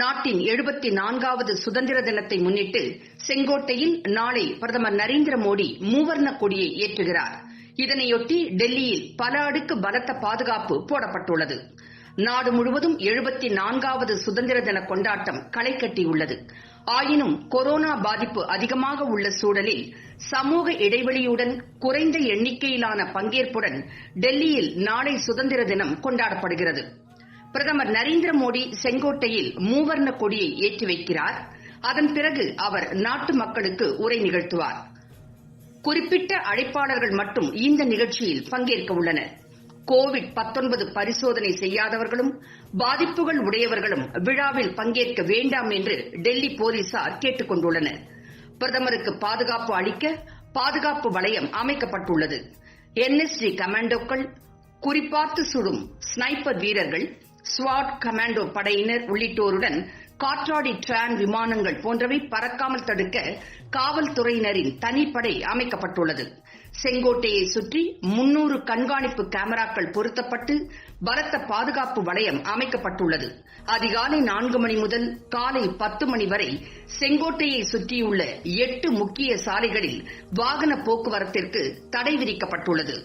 நாட்டின் எழுபத்தி நான்காவது சுதந்திர தினத்தை முன்னிட்டு செங்கோட்டையில் நாளை பிரதமர் நரேந்திர மோடி மூவர்ண கொடியை ஏற்றுகிறார். இதனையொட்டி டெல்லியில் பல அடுக்கு பலத்த பாதுகாப்பு போடப்பட்டுள்ளது. நாடு முழுவதும் எழுபத்தி நான்காவது சுதந்திர தின கொண்டாட்டம் களை கட்டியுள்ளது ஆயினும் கொரோனா பாதிப்பு அதிகமாக உள்ள சூழலில் சமூக இடைவெளியுடன் குறைந்த எண்ணிக்கையிலான பங்கேற்புடன் டெல்லியில் நாளை சுதந்திர தினம் கொண்டாடப்படுகிறது. பிரதமர் நரேந்திர மோடி செங்கோட்டையில் மூவர்ண கொடியை ஏற்றி வைக்கிறார். அதன் பிறகு அவர் நாட்டு மக்களுக்கு உரை நிகழ்த்துவார். குறிப்பிட்ட அழைப்பாளர்கள் மட்டும் இந்த நிகழ்ச்சியில் பங்கேற்க உள்ளனர். கோவிட் 19 பரிசோதனை செய்யாதவர்களும் பாதிப்புகள் உடையவர்களும் விழாவில் பங்கேற்க வேண்டாம் என்று டெல்லி போலீசார் கேட்டுக் கொண்டுள்ளனர். பிரதமருக்கு பாதுகாப்பு அளிக்க பாதுகாப்பு வளையம் அமைக்கப்பட்டுள்ளது. என்எஸ்டி கமாண்டோக்கள் குறிப்பார்த்து சுடும் ஸ்னைப்பர் வீரர்கள் ஸ்வாட் கமாண்டோ படையினர் உள்ளிட்டோருடன் காற்றாடி டிரான் விமானங்கள் போன்றவை பறக்காமல் தடுக்க காவல்துறையினரின் தனிப்படை அமைக்கப்பட்டுள்ளது. செங்கோட்டையை சுற்றி முன்னூறு கண்காணிப்பு கேமராக்கள் பொருத்தப்பட்டு பலத்த பாதுகாப்பு வளையம் அமைக்கப்பட்டுள்ளது. அதிகாலை நான்கு மணி முதல் காலை பத்து மணி வரை செங்கோட்டையை சுற்றியுள்ள எட்டு முக்கிய சாலைகளில் வாகன போக்குவரத்திற்கு தடை விதிக்கப்பட்டுள்ளது.